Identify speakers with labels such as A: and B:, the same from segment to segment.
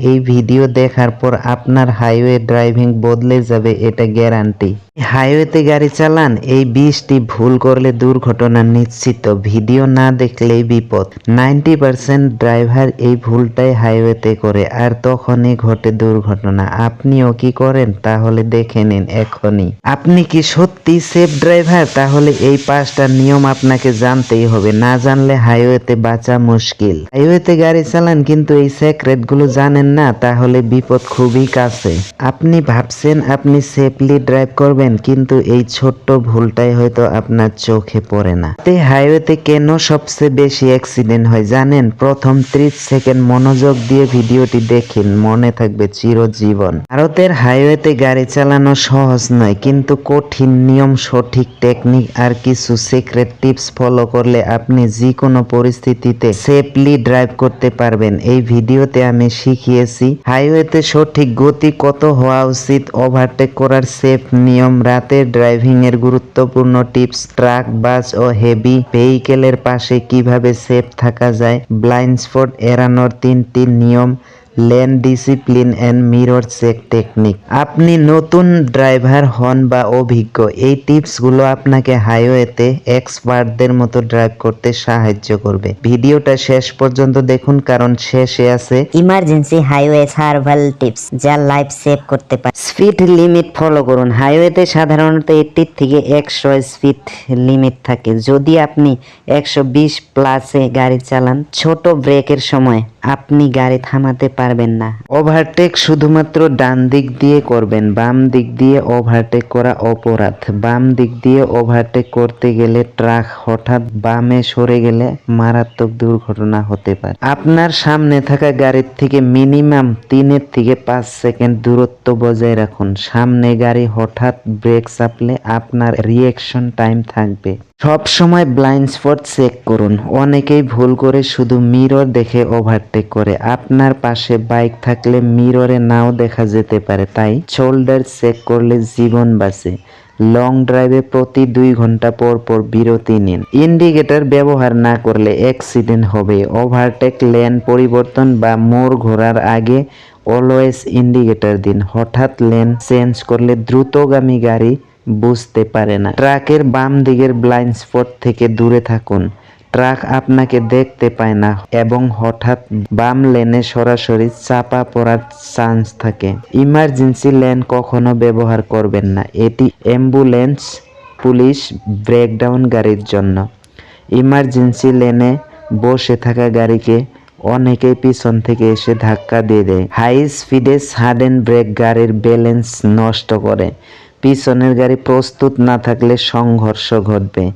A: এই ভিডিও দেখার পর আপনার হাইওয়ে ড্রাইভিং বদলে যাবে, এটা গ্যারান্টি। হাইওয়েতে গাড়ি চালান, এই বৃষ্টি ভুল করলে দুর্ঘটনা নিশ্চিত। ভিডিও না দেখলেই বিপদ। নাইনটি পার্সেন্ট ড্রাইভার এই ভুলটাই হাইওয়েতে করে, আর তখনই ঘটে দুর্ঘটনা। আপনিও কি করেন, তাহলে দেখে নিন এখনই। আপনি কি সত্যি সেফ ড্রাইভার? তাহলে এই পাঁচটা নিয়ম আপনাকে জানতেই হবে। না জানলে হাইওয়েতে বাঁচা মুশকিল। হাইওয়েতে গাড়ি চালান, কিন্তু এই সেক্রেটগুলো জানেন না, তাহলে বিপদ খুবই কাছে। আপনি ভাবছেন আপনি সেফলি ড্রাইভ করবেন, কিন্তু এই ছোট্ট ভুলটাই হয়তো আপনার চোখে পড়ে না। তে হাইওয়েতে কেন সবচেয়ে বেশি অ্যাক্সিডেন্ট হয় জানেন? প্রথম ত্রিশ সেকেন্ড মনোযোগ দিয়ে ভিডিওটি দেখেন, মনে থাকবে চিরজীবন। ভারতের হাইওয়েতে গাড়ি চালানো সহজ নয়, কিন্তু কঠিন নিয়ম, সঠিক টেকনিক আর কিছু সিক্রেট টিপস ফলো করলে আপনি যে কোনো পরিস্থিতিতে সেফলি ড্রাইভ করতে পারবেন। এই ভিডিওতে আমি শিখিয়েছি হাইওয়েতে সঠিক গতি কত হওয়া উচিত? ওভারটেক করার সেফ নিয়ম। রাতে ড্রাইভিং এর গুরুত্বপূর্ণ টিপস ট্রাক বাস ও হেভি ভেহিকেলের পাশে কীভাবে সেফ থাকা যায়? ব্লাইন্ড স্পট এড়ানোর তিনটি নিয়ম। Lane discipline and mirror check technique. আপনি নতুন ড্রাইভার হন বা অভিজ্ঞ এই টিপসগুলো আপনাকে হাইওয়েতে এক্সপার্টদের মতো ড্রাইভ করতে সাহায্য করবে। ভিডিওটা শেষ পর্যন্ত দেখুন কারণ শেষে আছে
B: ইমার্জেন্সি হাইওয়ে সার্ভাইভাল টিপস যা লাইফ সেভ করতে পারে।
A: স্পিড লিমিট ফলো করুন। হাইওয়েতে সাধারণত এইটি থেকে একশো স্পিড লিমিট থাকে। যদি আপনি একশো বিশ প্লাসে গাড়ি চালান ছোট ব্রেকের সময় আপনি গাড়ি থামাতে পারবেন না। ওভারটেক শুধুমাত্র ডান দিক দিয়ে করবেন। বাম দিক দিয়ে ওভারটেক করা অপরাধ। বাম দিক দিয়ে ওভারটেক করতে গেলে ট্রাক হঠাৎ বামে সরে গেলে মারাত্মক দুর্ঘটনা হতে পারে। আপনার সামনে থাকা গাড়ির থেকে মিনিমাম তিনের থেকে পাঁচ সেকেন্ড দূরত্ব বজায় রাখুন। সামনে গাড়ি হঠাৎ ব্রেক চাপলে আপনার রিয়েকশন টাইম থাকবে। সব সময় ব্লাইন্ড স্পট চেক করুন। অনেকেই ভুল করে শুধু মিরর দেখে ওভারটেক করে। আপনার পাশে বাইক থাকলে মিররে নাও দেখা যেতে পারে। তাই শোল্ডার চেক করলে জীবন বাঁচে। লং ড্রাইভে প্রতি দুই ঘণ্টা পর পর বিরতি নিন। ইন্ডিকেটর ব্যবহার না করলে অ্যাক্সিডেন্ট হবে। ওভারটেক লেন পরিবর্তন বা মোড় ঘোরার আগে অলওয়েজ ইন্ডিকেটর দিন। হঠাৎ লেন চেঞ্জ করলে দ্রুতগামী গাড়ি বুঝতে পারে না। ট্রাকের বাম দিকের ব্লাইন্ড স্পট থেকে দূরে থাকুন। ট্রাক আপনাকে দেখতে পায় না এবং হঠাৎ বাম লেনে সরাসরি চাপা পড়ার চান্স থাকে। ইমার্জেন্সি লেন কখনো ব্যবহার করবেন না। এটি অ্যাম্বুলেন্স পুলিশ ব্রেকডাউন গাড়ির জন্য। ইমার্জেন্সি লেনে বসে থাকা গাড়িকে অনেকেই পিছন থেকে এসে ধাক্কা দিয়ে দেয়। হাই স্পিডে সাডেন ব্রেক গাড়ির ব্যালেন্স নষ্ট করে। পিছনের গাড়ি প্রস্তুত না থাকলে সংঘর্ষ ঘটবে।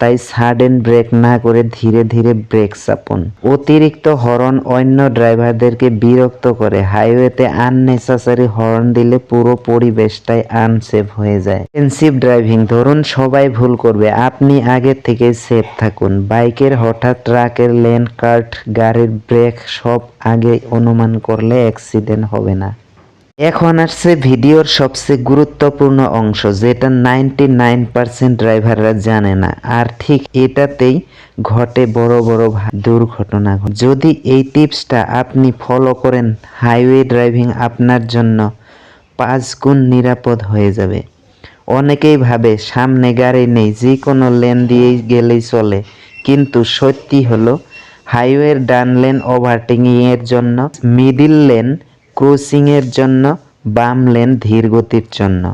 A: তাই সাডেন ব্রেক না করে ধীরে ধীরে ব্রেক চাপুন। অতিরিক্ত হর্ন অন্য ড্রাইভারদেরকে বিরক্ত করে। হাইওয়েতে আননেসেসারি হর্ন দিলে পুরো পরিবেশটাই আনসেফ হয়ে যায়। এনসিভ ড্রাইভিং, ধরুন সবাই ভুল করবে, আপনি আগে থেকে সেফ থাকুন। বাইকের হঠাৎ ট্রাকের লেন, কার্ট, গাড়ির ব্রেক সব আগে অনুমান করলে অ্যাক্সিডেন্ট হবে না। এখন আসছে ভিডিওর সবচেয়ে গুরুত্বপূর্ণ অংশ, যেটা নাইনটি নাইন পার্সেন্ট ড্রাইভাররা জানে না। আর ঠিক এটাতেই ঘটে বড় বড় দুর্ঘটনা যদি এই টিপসটা আপনি ফলো করেন হাইওয়ে ড্রাইভিং আপনার জন্য পাঁচ গুণ নিরাপদ হয়ে যাবে। অনেকেই ভাবে সামনে গাড়ি নেই, যে কোনো লেন দিয়েই গেলেই চলে, কিন্তু সত্যি হলো হাইওয়ের ডান লেন ওভারটেকিং এর জন্য মিডিল লেন ক্রুসিং এর জন্য বাম লেন ধীর গতির জন্য।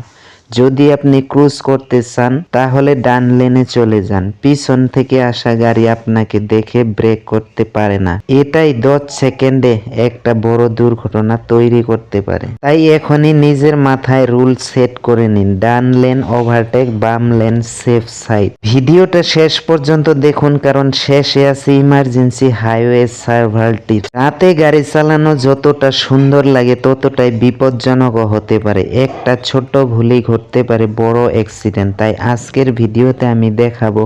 A: যদি আপনি ক্রুজ করতে চান, তাহলে ডান লেনে চলে যান। পিছন থেকে আসা গাড়ি আপনাকে দেখে ব্রেক করতে পারে না। এটাই দশ সেকেন্ডে একটা বড় দুর্ঘটনা তৈরি করতে পারে। তাই এখনই নিজের মাথায় রুল সেট করে নিন। ডান লেন ওভারটেক, বাম লেন সেফ সাইড। ভিডিওটা শেষ পর্যন্ত দেখুন, কারণ শেষে আছে ইমার্জেন্সি হাইওয়ে সার্ভার টিপস। রাতে গাড়ি চালানো যতটা সুন্দর লাগে, ততটাই বিপজ্জনকও হতে পারে। একটা ছোট ভুলই ঘটতে পারে বড় অ্যাক্সিডেন্ট তাই আজকের ভিডিওতে আমি দেখাবো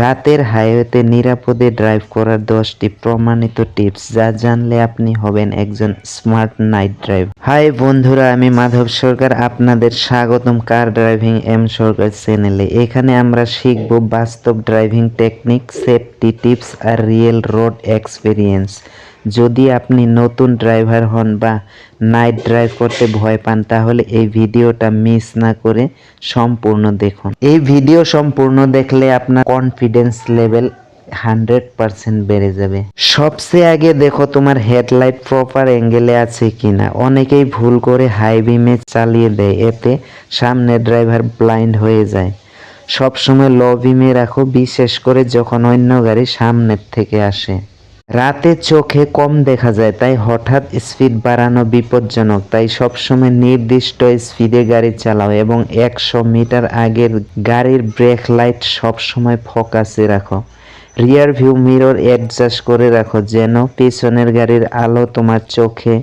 A: রাতের হাইওয়েতে নিরাপদে ড্রাইভ করার দশটি প্রমাণিত টিপস যা জানলে আপনি হবেন একজন স্মার্ট নাইট ড্রাইভ হাই বন্ধুরা, আমি মাধব সরকার। আপনাদের স্বাগতম কার ড্রাইভিং এম সরকার চ্যানেলে এখানে আমরা শিখব বাস্তব ড্রাইভিং টেকনিক সেফটি টিপস আর রিয়েল রোড এক্সপিরিয়েন্স যদি আপনি নতুন ড্রাইভার হন বা নাইট ড্রাইভ করতে ভয় পান, তাহলে এই ভিডিওটা মিস না করে সম্পূর্ণ দেখুন। এই ভিডিও সম্পূর্ণ দেখলে আপনার কনফিডেন্স লেভেল হান্ড্রেড পার্সেন্ট বেড়ে যাবে। সবচেয়ে আগে দেখো তোমার হেডলাইট প্রপার অ্যাঙ্গেলে আছে কিনা। অনেকেই ভুল করে হাই বিমে চালিয়ে দেয়, এতে সামনের ড্রাইভার ব্লাইন্ড হয়ে যায়। সবসময় লো বিমে রাখো, বিশেষ করে যখন অন্য গাড়ি সামনের থেকে আসে। রাতে চোখে কম দেখা যায়, তাই হঠাৎ স্পিড বাড়ানো বিপজ্জনক। তাই সবসময় নির্দিষ্ট স্পিডে গাড়ি চালাও এবং একশো মিটার আগের গাড়ির ব্রেক লাইট সবসময় ফোকাসে রাখো। রিয়ার ভিউ মিরর অ্যাডজাস্ট করে রাখো যেন পেছনের গাড়ির আলো তোমার চোখে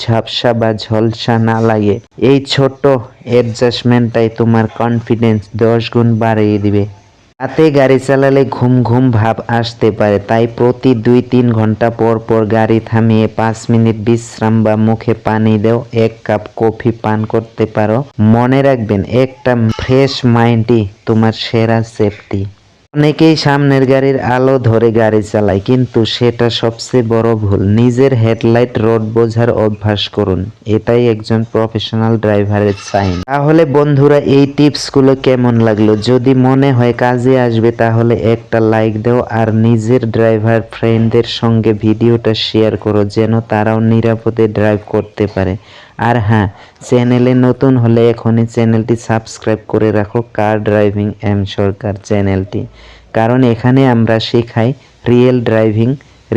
A: ঝাপসা বা ঝলসা না লাগে। এই ছোট্ট অ্যাডজাস্টমেন্টটাই তোমার কনফিডেন্স দশ গুণ বাড়িয়ে দিবে। রাতে গাড়ি চালালে ঘুম ঘুম ভাব আসতে পারে, তাই প্রতি দুই তিন ঘণ্টা পর পর গাড়ি থামিয়ে পাঁচ মিনিট বিশ্রাম বা মুখে পানি দেও, এক কাপ কফি পান করতে পারো। মনে রাখবেন, একটা ফ্রেশ মাইন্ডই তোমার সেরা সেফটি। অনেকেই সামনের গাড়ির আলো ধরে গাড়ি চালায়, কিন্তু সেটা সবচেয়ে বড় ভুল। নিজের হেডলাইট রোড বোঝার অভ্যাস করুন। এটাই একজন প্রফেশনাল ড্রাইভারের সাইন। তাহলে বন্ধুরা, এই টিপসগুলো কেমন লাগল? যদি মনে হয় কাজে আসবে, তাহলে একটা লাইক দাও আর নিজের ড্রাইভার ফ্রেন্ডদের সঙ্গে ভিডিওটা শেয়ার করো, যেন তারাও নিরাপদে ড্রাইভ করতে পারে। আর হ্যাঁ চ্যানেলে নতুন হলে এখনই চ্যানেলটি সাবস্ক্রাইব করে রাখো কার ড্রাইভিং এম সরকার চ্যানেলটি। কারণ এখানে আমরা শেখাই real driving,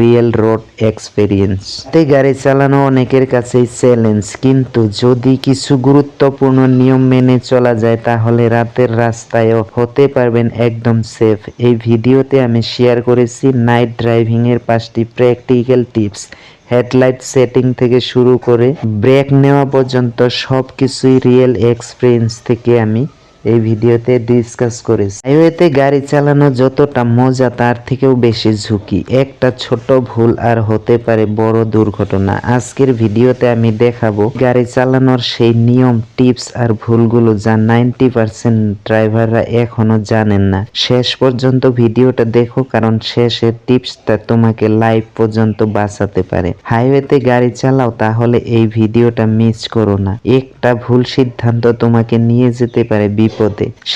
A: real road experience. তে গাড়ি চালানো অনেকের কাছেই চ্যালেঞ্জ, কিন্তু যদি কিছু গুরুত্বপূর্ণ নিয়ম মেনে চলা যায়, তাহলে রাতের রাস্তায়ও হতে পারবেন একদম সেফ। এই ভিডিওতে আমি শেয়ার করেছি নাইট ড্রাইভিংয়ের পাঁচটি প্র্যাকটিক্যাল টিপস। হেডলাইট সেটিং থেকে শুরু করে ব্রেক নেওয়া পর্যন্ত সব কিছুই রিয়েল এক্সপিরিয়েন্স থেকে আমি এই ভিডিওতে ডিসকাস করেছি। হাইওয়েতে গাড়ি চালানো যতটা মজা, তার থেকেও বেশি ঝুঁকি। একটা ছোট ভুল আর হতে পারে বড় দুর্ঘটনা। আজকের ভিডিওতে আমি দেখাবো গাড়ি চালানোর সেই নিয়ম, টিপস আর ভুলগুলো যা নাইনটি পার্সেন্ট ড্রাইভাররা এখনও জানেন না। শেষ পর্যন্ত ভিডিওটা দেখো, কারণ শেষের টিপসটা তোমাকে লাইভ পর্যন্ত বাঁচাতে পারে। হাইওয়েতে গাড়ি চালাও, তাহলে এই ভিডিওটা মিস করো না। একটা ভুল সিদ্ধান্ত তোমাকে নিয়ে যেতে পারে, বিপদে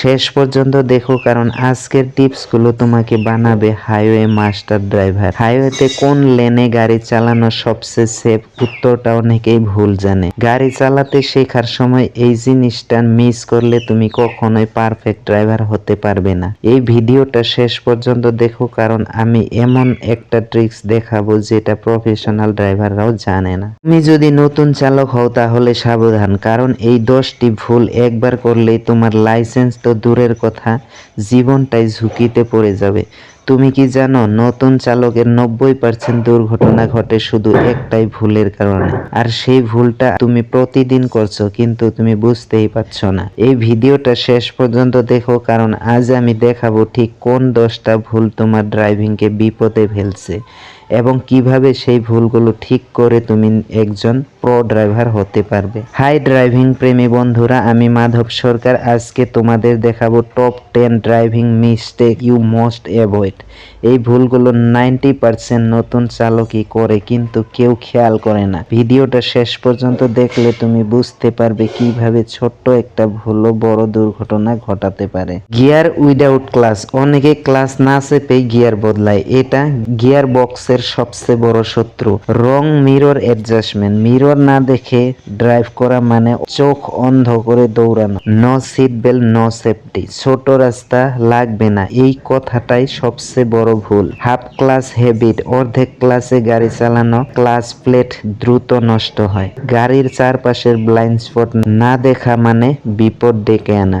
A: শেষ পর্যন্ত দেখো, কারণ আজকের টিপসগুলো তোমাকে বানাবে হাইওয়ে মাস্টার ড্রাইভার। হাইওয়েতে কোন লেনে গাড়ি চালানো সবচেয়ে সেফ উত্তরটা অনেকেই ভুল জানে। গাড়ি চালাতে শেখার সময় এই জিনিসটা মিস করলে তুমি কখনোই পারফেক্ট ড্রাইভার হতে পারবে না। এই ভিডিওটা শেষ পর্যন্ত দেখো, কারণ আমি এমন একটা ট্রিক্স দেখাবো যেটা প্রফেশনাল ড্রাইভাররাও জানে না। তুমি যদি নতুন চালক হও, তাহলে সাবধান, কারণ এই দশটি ভুল একবার করলেই তোমার লাইসেন্স তো দূরের কথা, জীবনটাই ঝুঁকিতে পড়ে যাবে। তুমি কি জানো, নতুন চালকের নব্বই পার্সেন্ট দুর্ঘটনা ঘটে শুধু একটাই ভুলের কারণে? আর সেই ভুলটা তুমি প্রতিদিন করছ, কিন্তু তুমি বুঝতেই পারছ না। এই ভিডিওটা শেষ পর্যন্ত দেখো, কারণ আজ আমি দেখাবো ঠিক কোন দশটা ভুল তোমার ড্রাইভিংকে বিপদে ফেলছে। এবং কীভাবে সেই ভুলগুলো ঠিক করে তুমি একজন প্রো ড্রাইভার হতে পারবে। হাই ড্রাইভিং প্রেমী বন্ধুরা, আমি মাধব সরকার। আজকে তোমাদের দেখাবো top ten driving mistake you most avoid এই ভুলগুলো নাইনটি পার্সেন্ট নতুন চালকই করে, কিন্তু কেউ খেয়াল করে না। ভিডিওটা শেষ পর্যন্ত দেখলে তুমি বুঝতে পারবে কীভাবে ছোট্ট একটা ভুলও বড় দুর্ঘটনা ঘটাতে পারে। গিয়ার উইদাউট ক্লাস অনেকে ক্লাস না চেপেই গিয়ার বদলায়। এটা গিয়ার বক্সের সবচেয়ে বড় শত্রু। রং মিরর অ্যাডজাস্টমেন্ট মিরর না দেখে ড্রাইভ করা মানে চোখ অন্ধ করে দৌড়ানো। No seat belt no safety ছোট রাস্তা লাগবে না। এই কথাটাই সবচেয়ে বড় ভুল। হাফ ক্লাস হ্যাবিট অর্ধেক ক্লাসে গাড়ি চালানো। ক্লাস প্লেট দ্রুত নষ্ট হয়। গাড়ির চারপাশের ব্লাইন্ড স্পট না দেখা মানে বিপদ ডেকে আনা।